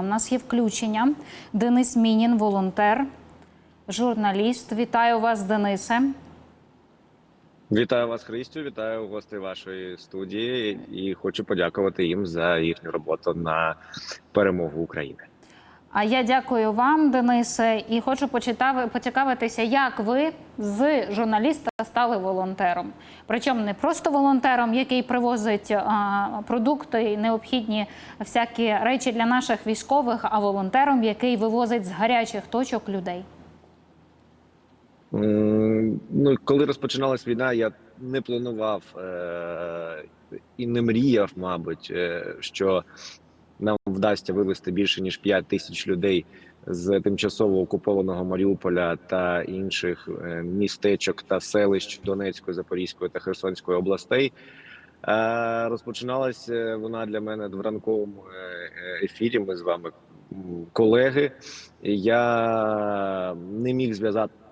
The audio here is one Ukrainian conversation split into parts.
У нас є включення. Денис Мінін, волонтер, журналіст. Вітаю вас, Денисе. Вітаю вас, Христю. Вітаю гостей вашої студії і хочу подякувати їм за їхню роботу на перемогу України. А я дякую вам, Денисе, і хочу почитави- поцікавитися, як ви з журналіста стали волонтером. Причому не просто волонтером, який привозить продукти і необхідні всякі речі для наших військових, а волонтером, який вивозить з гарячих точок людей. Ну, коли розпочиналась війна, я не планував е- і не мріяв, мабуть, е- що вдасться вивезти більше ніж 5 тисяч людей з тимчасово окупованого Маріуполя та інших е, містечок та селищ Донецької, Запорізької та Херсонської областей. Е, Розпочиналась е, вона для мене в ранковому ефірі. Ми з вами колеги. Я не міг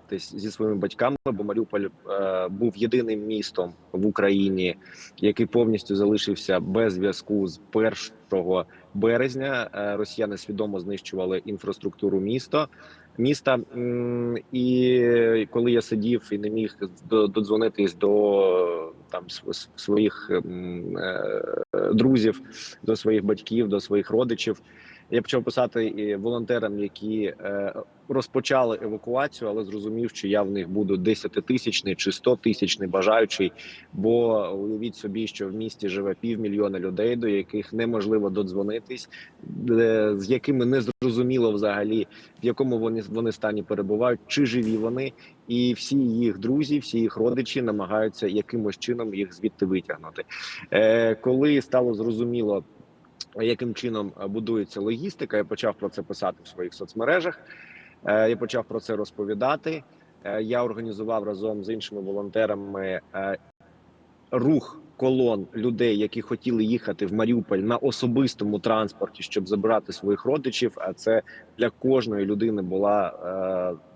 зв'язатись зі своїми батьками, бо Маріуполь е, був єдиним містом в Україні, який повністю залишився без зв'язку з 1 березня. Е, Росіяни свідомо знищували інфраструктуру міста. Міста і коли я сидів і не міг додзвонитись до там св- св- своїх е, друзів, до своїх батьків, до своїх родичів, я почав писати і волонтерам, які е, розпочали евакуацію, але зрозумів, що я в них буду 10-тисячний чи 100-тисячний бажаючий. Бо уявіть собі, що в місті живе півмільйона людей, до яких неможливо додзвонитись, з якими не зрозуміло взагалі в якому вони вони стані перебувають, чи живі вони, і всі їх друзі, всі їх родичі намагаються якимось чином їх звідти витягнути. Е, коли стало зрозуміло, яким чином е, будується логістика, я почав про це писати в своїх соцмережах. Е, я почав про це розповідати. Е, я організував разом з іншими волонтерами е, рух колон людей, які хотіли їхати в Маріуполь на особистому транспорті, щоб забрати своїх родичів. А це для кожної людини була е,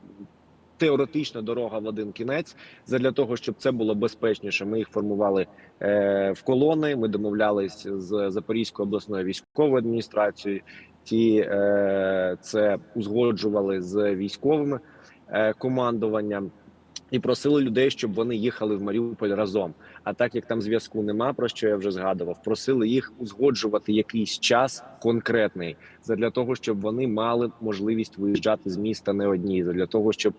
теоретична дорога в один кінець. Задля того, щоб це було безпечніше, ми їх формували е, в колони. Ми домовлялись з Запорізькою обласною військовою адміністрацією. Ті е, це узгоджували з військовими е, командуванням і просили людей, щоб вони їхали в Маріуполь разом. А так як там зв'язку нема, про що я вже згадував, просили їх узгоджувати якийсь час конкретний для того, щоб вони мали можливість виїжджати з міста не одні, для того, щоб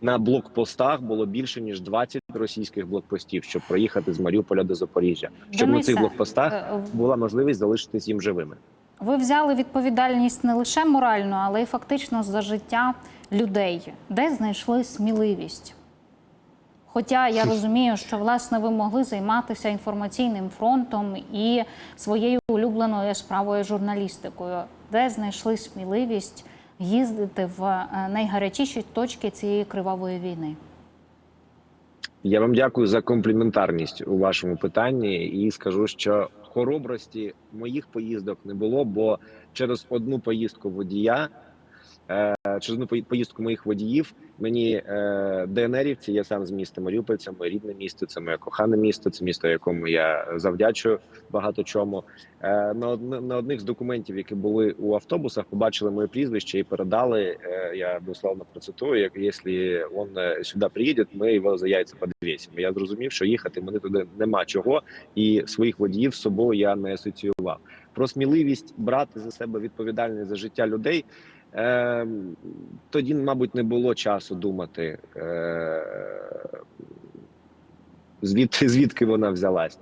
на блокпостах було більше ніж 20 російських блокпостів, щоб проїхати з Маріуполя до Запоріжжя, щоб на цих блокпостах е, була можливість залишитись їм живими. Ви взяли відповідальність не лише моральну, але й фактично за життя людей, де знайшли сміливість. Хоча я розумію, що власне ви могли займатися інформаційним фронтом і своєю улюбленою справою журналістикою, де знайшли сміливість їздити в е, найгарячіші точки цієї кривавої війни. Я вам дякую за компліментарність у вашому питанні, і скажу, що хоробрості моїх поїздок не було, бо через одну поїздку водія, через одну поїздку моїх водіїв, мені е, ДНРівці, я сам з міста Маріуполь, це моє рідне місто, це моє кохане місто, це місто, якому я завдячую багато чому. Е, на, на одних з документів, які були у автобусах, побачили моє прізвище і передали. е, я дословно процитую, як якщо він е, сюди приїде, ми його за яйця подивісимо. Я зрозумів, що їхати мені туди нема чого, і своїх водіїв з собою я не асоціював. Про сміливість брати за себе відповідальність за життя людей. Е, тоді, мабуть, не було часу думати, е, звідки, звідки вона взялась.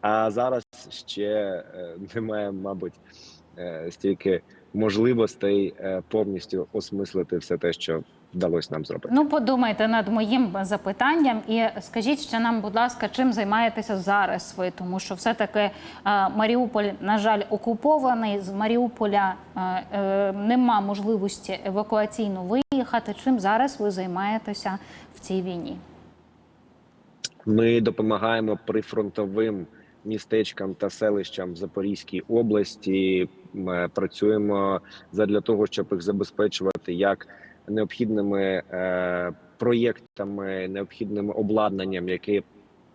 А зараз ще е, немає, мабуть, е, стільки можливостей е, повністю осмислити все те, що вдалося нам зробити. Ну, подумайте над моїм запитанням і скажіть ще нам, будь ласка, чим займаєтеся зараз ви? Тому що все-таки е, Маріуполь, на жаль, окупований. З Маріуполя е, е, нема можливості евакуаційно виїхати. Чим зараз ви займаєтеся в цій війні? Ми допомагаємо прифронтовим містечкам та селищам в Запорізькій області. Ми працюємо задля того, щоб їх забезпечувати як необхідними е, проєктами, необхідним обладнанням, яке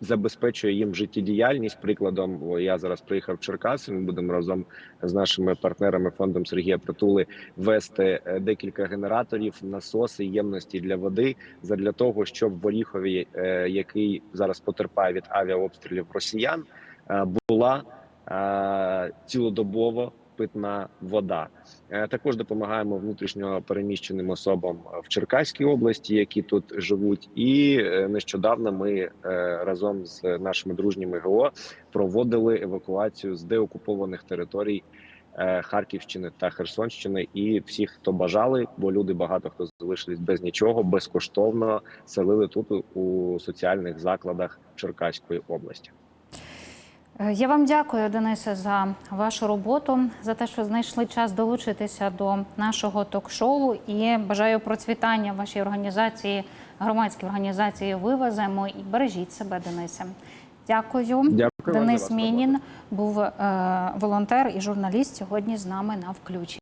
забезпечує їм життєдіяльність. Прикладом, я зараз приїхав в Черкаси. Ми будемо разом з нашими партнерами фондом Сергія Притули вести е, декілька генераторів, насоси, ємності для води задля того, щоб в Оріхові, е, який зараз потерпає від авіаобстрілів росіян, була цілодобово питна вода. Е, Також допомагаємо внутрішньо переміщеним особам в Черкаській області, які тут живуть. І е, нещодавно ми е, разом з нашими дружніми ГО проводили евакуацію з деокупованих територій е, Харківщини та Херсонщини. І всіх, хто бажали, бо люди багато хто залишились без нічого, безкоштовно селили тут у соціальних закладах Черкаської області. Е, Я вам дякую, Денисе, за вашу роботу, за те, що знайшли час долучитися до нашого ток-шоу. І бажаю процвітання вашій організації, громадській організації Вивеземо і бережіть себе, Денисе. Дякую. Дякую Денис Мінін був е, волонтер і журналіст сьогодні з нами на включі.